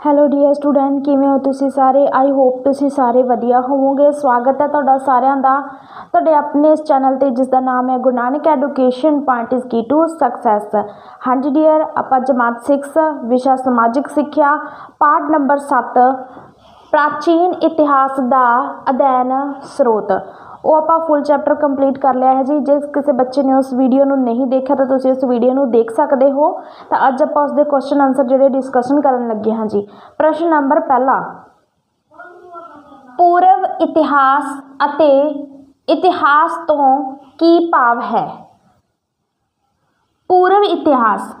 Hello dear student ਕਿਵੇਂ ਹੋ ਤੁਸੀਂ ਸਾਰੇ? ਆਈ ਹੋਪ ਤੁਸੀਂ ਸਾਰੇ ਵਧੀਆ ਹੋਵੋਗੇ। ਸਵਾਗਤ ਹੈ ਤੁਹਾਡਾ ਸਾਰਿਆਂ ਦਾ ਤੁਹਾਡੇ ਆਪਣੇ ਇਸ ਚੈਨਲ ਤੇ ਜਿਸ ਦਾ ਨਾਮ ਹੈ Guru Nanak education point is key to success ਹਾਂਜੀ ਡੀਅਰ ਆਪਾਂ ਜਮਾਤ 6 ਵਿਸ਼ਾ ਸਮਾਜਿਕ ਸਿੱਖਿਆ, ਪਾਠ ਨੰਬਰ 7 ਪ੍ਰਾਚੀਨ ਇਤਿਹਾਸ ਦਾ ਅਧਿਐਨ, ਸਰੋਤ। ਉਹ ਆਪਾਂ ਫੁੱਲ ਚੈਪਟਰ ਕੰਪਲੀਟ ਕਰ ਲਿਆ ਹੈ ਜੀ। ਜੇ ਕਿਸੇ ਬੱਚੇ ਨੇ ਉਸ ਵੀਡੀਓ ਨੂੰ ਨਹੀਂ ਦੇਖਿਆ, ਤਾਂ ਤੁਸੀਂ ਉਸ ਵੀਡੀਓ ਨੂੰ ਦੇਖ ਸਕਦੇ ਹੋ। ਤਾਂ ਅੱਜ ਆਪਾਂ ਉਸ ਦੇ ਕੁਐਸਚਨ ਆਨਸਰ ਜਿਹੜੇ ਡਿਸਕਸ਼ਨ ਕਰਨ ਲੱਗੇ ਹਾਂ ਜੀ। ਪ੍ਰਸ਼ਨ ਨੰਬਰ ਪਹਿਲਾ, ਪੂਰਵ ਇਤਿਹਾਸ ਅਤੇ ਇਤਿਹਾਸ ਤੋਂ ਕੀ ਭਾਵ ਹੈ? ਪੂਰਵ ਇਤਿਹਾਸ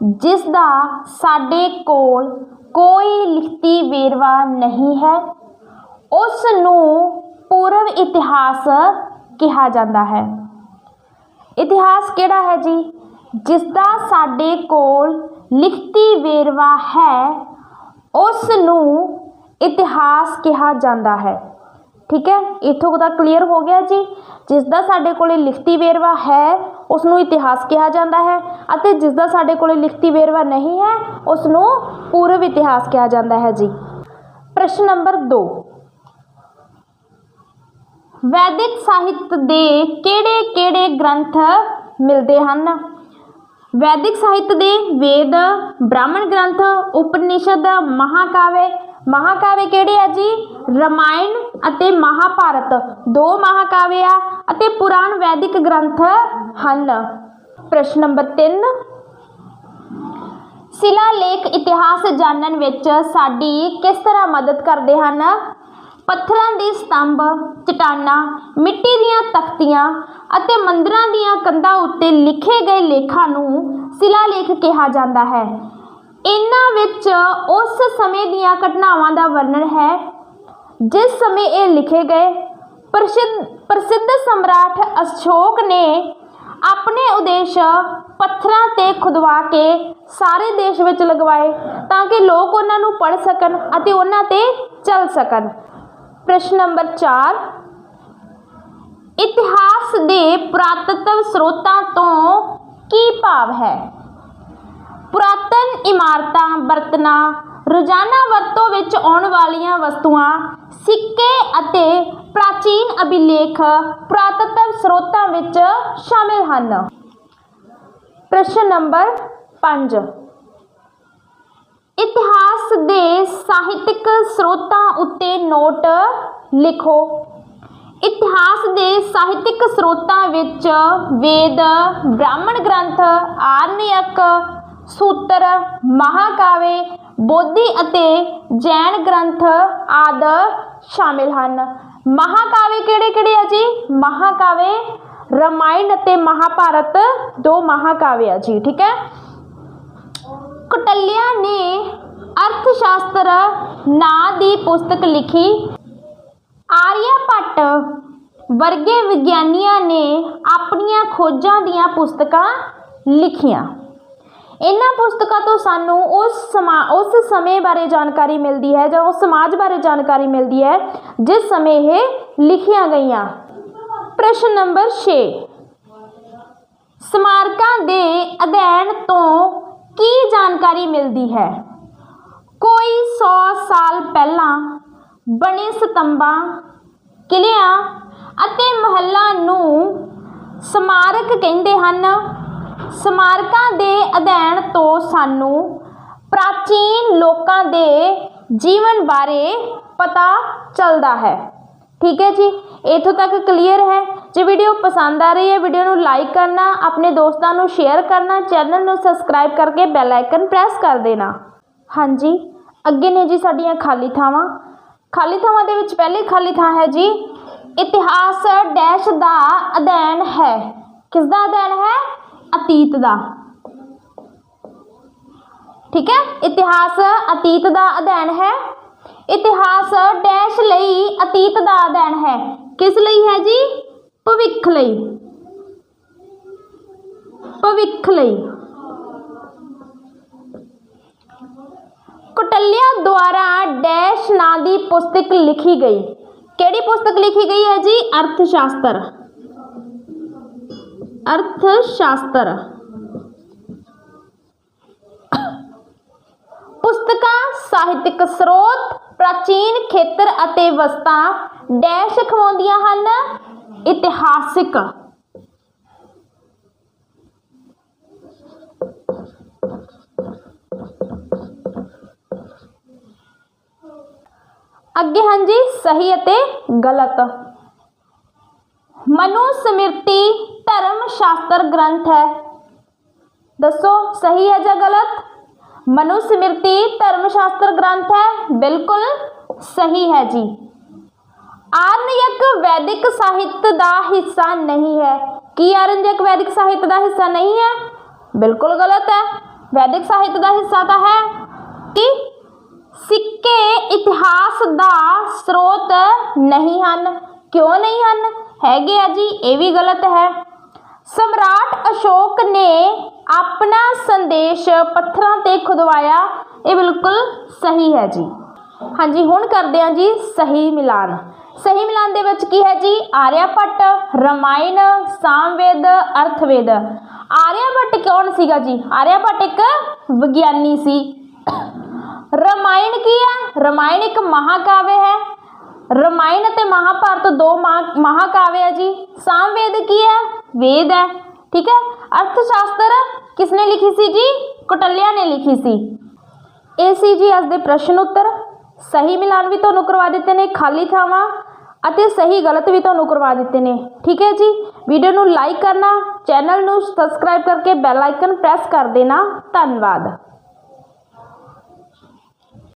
ਜਿਸ ਦਾ ਸਾਡੇ ਕੋਲ ਕੋਈ ਲਿਖਤੀ ਵੇਰਵਾ ਨਹੀਂ ਹੈ ਉਸ ਨੂੰ ਪੂਰਵ ਇਤਿਹਾਸ ਕਿਹਾ ਜਾਂਦਾ ਹੈ ਇਤਿਹਾਸ ਕਿਹੜਾ ਹੈ ਜੀ ਜਿਸ ਦਾ ਸਾਡੇ ਕੋਲ ਲਿਖਤੀ ਵੇਰਵਾ ਹੈ ਉਸ ਨੂੰ ਇਤਿਹਾਸ ਕਿਹਾ ਜਾਂਦਾ ਹੈ ਠੀਕ ਹੈ ਇੱਥੋਂ ਤੱਕ ਕਲੀਅਰ ਹੋ ਗਿਆ ਜੀ ਜਿਸ ਦਾ ਸਾਡੇ ਕੋਲੇ ਲਿਖਤੀ ਵੇਰਵਾ ਹੈ ਉਸ ਨੂੰ ਇਤਿਹਾਸ ਕਿਹਾ ਜਾਂਦਾ ਹੈ ਅਤੇ ਜਿਸ ਦਾ ਸਾਡੇ ਕੋਲੇ ਲਿਖਤੀ ਵੇਰਵਾ ਨਹੀਂ ਹੈ ਉਸ ਨੂੰ ਪੂਰਵ ਇਤਿਹਾਸ ਕਿਹਾ ਜਾਂਦਾ ਹੈ ਜੀ ਪ੍ਰਸ਼ਨ ਨੰਬਰ 2 ਵੈਦਿਕ ਸਾਹਿਤ ਦੇ ਕਿਹੜੇ ਕਿਹੜੇ ਗ੍ਰੰਥ ਮਿਲਦੇ ਹਨ? ਵੈਦਿਕ ਸਾਹਿਤ ਦੇ ਵੇਦ, ਬ੍ਰਾਹਮਣ ਗ੍ਰੰਥ, ਉਪਨਿਸ਼ਦ, ਮਹਾਕਾਵੇ। ਮਹਾਕਾਵੇ ਕਿਹੜੇ ਆ ਜੀ? ਰਮਾਇਣ ਅਤੇ ਮਹਾਭਾਰਤ। ਦੋ ਮਹਾਕਾਵੇ ਆ ਅਤੇ ਪੁਰਾਣ ਵੈਦਿਕ ਗ੍ਰੰਥ ਹਨ। ਪ੍ਰਸ਼ਨ ਨੰਬਰ 3 ਸਿਲਾ ਲੇਖ ਇਤਿਹਾਸ ਜਾਣਨ ਵਿੱਚ ਸਾਡੀ ਕਿਸ ਤਰ੍ਹਾਂ ਮਦਦ ਕਰਦੇ ਹਨ? ਪੱਥਰਾਂ ਦੇ ਸਤੰਭ, ਚੱਟਾਨਾਂ, ਮਿੱਟੀ ਦੀਆਂ ਤਖਤੀਆਂ ਅਤੇ ਮੰਦਰਾਂ ਦੀਆਂ ਕੰਧਾਂ ਉੱਤੇ ਲਿਖੇ ਗਏ ਲੇਖਾਂ ਨੂੰ ਸਿਲਾ ਲੇਖ ਕਿਹਾ ਜਾਂਦਾ ਹੈ। ਇਹਨਾਂ ਵਿੱਚ ਉਸ ਸਮੇਂ ਦੀਆਂ ਘਟਨਾਵਾਂ ਦਾ ਵਰਣਨ ਹੈ, ਜਿਸ ਸਮੇਂ ਇਹ ਲਿਖੇ ਗਏ, ਪ੍ਰਸਿੱਧ ਪ੍ਰਸਿੱਧ ਸਮਰਾਟ ਅਸ਼ੋਕ ਨੇ ਆਪਣੇ ਉਦੇਸ਼ ਪੱਥਰਾਂ ਤੇ ਖੁਦਵਾ ਕੇ ਸਾਰੇ ਦੇਸ਼ ਵਿੱਚ ਲਗਵਾਏ ਤਾਂ ਕਿ ਲੋਕ ਉਹਨਾਂ ਨੂੰ ਪੜ੍ਹ ਸਕਣ ਅਤੇ ਉਹਨਾਂ ਤੇ ਚੱਲ ਸਕਣ। ਪ੍ਰਸ਼ਨ ਨੰਬਰ 4 ਇਤਿਹਾਸ ਦੇ ਪੁਰਾਤਤਵ ਸਰੋਤਾਂ ਤੋਂ ਕੀ ਭਾਵ ਹੈ ਪੁਰਾਤਨ ਇਮਾਰਤਾਂ ਬਰਤਨਾਂ ਰੋਜ਼ਾਨਾ ਵਰਤੋਂ ਵਿੱਚ ਆਉਣ ਵਾਲੀਆਂ ਵਸਤੂਆਂ ਸਿੱਕੇ ਅਤੇ ਪ੍ਰਾਚੀਨ ਅਭਿਲੇਖ ਪੁਰਾਤਤਵ ਸਰੋਤਾਂ ਵਿੱਚ ਸ਼ਾਮਿਲ ਹਨ ਪ੍ਰਸ਼ਨ ਨੰਬਰ 5 ਇਤਿਹਾਸ ਦੇ ਸਾਹਿਤਿਕ ਸਰੋਤਾਂ ਉੱਤੇ ਨੋਟ ਲਿਖੋ ਇਤਿਹਾਸ ਦੇ ਸਾਹਿਤਿਕ ਸਰੋਤਾਂ ਵਿੱਚ ਵੇਦ ਬ੍ਰਾਹਮਣ ਗ੍ਰੰਥ ਆਰਣਯਕ ਸੂਤਰ ਮਹਾਕਾਵੇ ਬੋਧੀ ਅਤੇ ਜੈਨ ਗ੍ਰੰਥ ਆਦਿ ਸ਼ਾਮਿਲ ਹਨ ਮਹਾਕਾਵੇ ਕਿਹੜੇ ਕਿਹੜੇ ਆ ਜੀ ਮਹਾਕਾਵੇ ਰਮਾਇਣ ਅਤੇ ਮਹਾਭਾਰਤ ਦੋ ਮਹਾਕਾਵੇ ਆ ਜੀ ਠੀਕ ਹੈ ਕਟਲਿਆ ਨੇ ਅਰਥ ਸ਼ਾਸਤਰ ਨਾਂ ਦੀ ਪੁਸਤਕ ਲਿਖੀ ਆਰੀਆ ਭੱਟ ਵਰਗੇ ਵਿਗਿਆਨੀਆਂ ਨੇ ਆਪਣੀਆਂ ਖੋਜਾਂ ਦੀਆਂ ਪੁਸਤਕਾਂ ਲਿਖੀਆਂ ਇਹਨਾਂ ਪੁਸਤਕਾਂ ਤੋਂ ਸਾਨੂੰ ਉਸ ਸਮਾ ਉਸ ਸਮੇਂ ਬਾਰੇ ਜਾਣਕਾਰੀ ਮਿਲਦੀ ਹੈ ਜਾਂ ਉਸ ਸਮਾਜ ਬਾਰੇ ਜਾਣਕਾਰੀ ਮਿਲਦੀ ਹੈ ਜਿਸ ਸਮੇਂ ਇਹ ਲਿਖੀਆਂ ਗਈਆਂ ਪ੍ਰਸ਼ਨ ਨੰਬਰ 6 ਸਮਾਰਕਾਂ ਦੇ ਅਧਿਐਨ ਤੋਂ ਕੀ ਜਾਣਕਾਰੀ ਮਿਲਦੀ ਹੈ ਕੋਈ 100 ਸਾਲ ਪਹਿਲਾਂ ਬਣੇ ਸਤੰਬਾਂ ਕਿਲਿਆਂ ਅਤੇ ਮਹੱਲਾਂ ਨੂੰ ਸਮਾਰਕ ਕਹਿੰਦੇ ਹਨ ਸਮਾਰਕਾਂ ਦੇ ਅਧਿਐਨ ਤੋਂ ਸਾਨੂੰ ਪ੍ਰਾਚੀਨ ਲੋਕਾਂ ਦੇ ਜੀਵਨ ਬਾਰੇ ਪਤਾ ਚੱਲਦਾ ਹੈ ਠੀਕ ਹੈ ਜੀ ਇੱਥੋਂ ਤੱਕ ਕਲੀਅਰ ਹੈ ਜੇ ਵੀਡੀਓ ਪਸੰਦ ਆ ਰਹੀ ਹੈ ਵੀਡੀਓ ਨੂੰ ਲਾਈਕ ਕਰਨਾ ਆਪਣੇ ਦੋਸਤਾਂ ਨੂੰ ਸ਼ੇਅਰ ਕਰਨਾ ਚੈਨਲ ਨੂੰ ਸਬਸਕ੍ਰਾਈਬ ਕਰਕੇ ਬੈਲ ਆਈਕਨ ਪ੍ਰੈਸ ਕਰ ਦੇਣਾ ਹਾਂਜੀ, ਅੱਗੇ ਨੇ ਜੀ ਸਾਡੀਆਂ ਖਾਲੀ ਥਾਵਾਂ। ਖਾਲੀ ਥਾਵਾਂ ਦੇ ਵਿੱਚ ਪਹਿਲੀ ਖਾਲੀ ਥਾਂ ਹੈ ਜੀ, ਇਤਿਹਾਸ ਡੈਸ਼ ਦਾ ਅਧਿਐਨ ਹੈ। ਕਿਸ ਦਾ ਅਧਿਐਨ ਹੈ? ਅਤੀਤ ਦਾ। ਠੀਕ ਹੈ? ਇਤਿਹਾਸ ਅਤੀਤ ਦਾ ਅਧਿਐਨ ਹੈ। ਇਤਿਹਾਸ ਡੈਸ਼ ਲਈ ਅਤੀਤ ਦਾ ਅਧਿਐਨ ਹੈ। ਕਿਸ ਲਈ ਹੈ ਜੀ? ਭਵਿੱਖ ਲਈ। ਭਵਿੱਖ ਲਈ। ਦੁਆਰਾ ਡੈਸ਼ ਨਾਂ ਦੀ ਪੁਸਤਕ ਲਿਖੀ ਗਈ ਕਿਹੜੀ ਪੁਸਤਕ ਲਿਖੀ ਗਈ ਹੈ ਜੀ ਅਰਥ ਸ਼ਾਸਤਰ ਅਰਥ ਸ਼ਾਸਤਰ ਪੁਸਤਕਾਂ ਸਾਹਿਤਕ ਸਰੋਤ ਪ੍ਰਾਚੀਨ ਖੇਤਰ ਅਤੇ ਵਸਤਾਂ ਡੈਸ਼ ਖਵਾਉਂਦੀਆਂ ਹਨ ਇਤਿਹਾਸਿਕ ਅੱਗੇ ਹਾਂਜੀ ਸਹੀ ਅਤੇ ਗਲਤ ਮਨੂ ਸਮਿਰਤੀ ਧਰਮ ਸ਼ਾਸਤਰ ਗ੍ਰੰਥ ਹੈ ਦੱਸੋ ਸਹੀ ਹੈ ਜਾਂ ਗਲਤ ਮਨੂ ਸਮਿਰਤੀ ਧਰਮ ਸ਼ਾਸਤਰ ਗ੍ਰੰਥ ਹੈ ਬਿਲਕੁਲ ਸਹੀ ਹੈ ਜੀ ਆਰਣਯਕ ਵੈਦਿਕ ਸਾਹਿਤ ਦਾ ਹਿੱਸਾ ਨਹੀਂ ਹੈ ਕੀ ਆਰਣਯਕ ਵੈਦਿਕ ਸਾਹਿਤ ਦਾ ਹਿੱਸਾ ਨਹੀਂ ਹੈ ਬਿਲਕੁਲ ਗਲਤ ਹੈ ਵੈਦਿਕ ਸਾਹਿਤ ਦਾ ਹਿੱਸਾ ਤਾਂ ਹੈ ਕਿ ਸਿੱਕੇ ਇਤਿਹਾਸ ਦਾ ਸਰੋਤ ਨਹੀਂ ਹਨ ਕਿਉਂ ਨਹੀਂ ਹਨ ਹੈਗੇ ਆ ਜੀ ਇਹ ਵੀ ਗਲਤ ਹੈ ਸਮਰਾਟ ਅਸ਼ੋਕ ਨੇ ਆਪਣਾ ਸੰਦੇਸ਼ ਪੱਥਰਾਂ ਤੇ ਖੁਦਵਾਇਆ ਇਹ ਬਿਲਕੁਲ ਸਹੀ ਹੈ ਜੀ ਹਾਂਜੀ ਹੁਣ ਕਰਦੇ ਹਾਂ ਜੀ ਸਹੀ ਮਿਲਾਨ ਸਹੀ ਮਿਲਾਨ ਦੇ ਵਿੱਚ ਕੀ ਹੈ ਜੀ ਆਰਿਆਭੱਟ ਰਮਾਇਣ ਸਾਮਵੇਦ ਅਰਥਵੇਦ ਆਰਿਆਭੱਟ ਕੌਣ ਸੀਗਾ ਜੀ ਆਰਿਆਭੱਟ ਇੱਕ ਵਿਗਿਆਨੀ ਸੀ ਰਮਾਇਣ ਕੀ ਹੈ ਰਮਾਇਣ ਇੱਕ ਮਹਾਕਾਵਿ ਹੈ ਰਮਾਇਣ ਅਤੇ ਮਹਾਭਾਰਤ ਦੋ ਮਹਾ- ਮਹਾਕਾਵਿ ਹੈ ਜੀ ਸਾਮਵੇਦ ਕੀ ਹੈ ਵੇਦ ਹੈ ਠੀਕ ਹੈ ਅਰਥ ਸ਼ਾਸਤਰ ਕਿਸਨੇ ਲਿਖੀ ਸੀ ਜੀ ਕੌਟਲਿਆ ਨੇ ਲਿਖੀ ਸੀ ਇਹ ਸੀ ਜੀ ਅੱਜ ਦੇ ਪ੍ਰਸ਼ਨ ਉੱਤਰ ਸਹੀ ਮਿਲਾਨ ਵੀ ਤੁਹਾਨੂੰ ਕਰਵਾ ਦਿੱਤੇ ਨੇ ਖਾਲੀ ਥਾਵਾਂ ਅਤੇ ਸਹੀ ਗਲਤ ਵੀ ਤੁਹਾਨੂੰ ਕਰਵਾ ਦਿੱਤੇ ਨੇ ਠੀਕ ਹੈ ਜੀ ਵੀਡੀਓ ਨੂੰ ਲਾਈਕ ਕਰਨਾ ਚੈਨਲ ਨੂੰ ਸਬਸਕ੍ਰਾਈਬ ਕਰਕੇ ਬੈਲ ਆਈਕਨ ਪ੍ਰੈਸ ਕਰ ਦੇਣਾ ਧੰਨਵਾਦ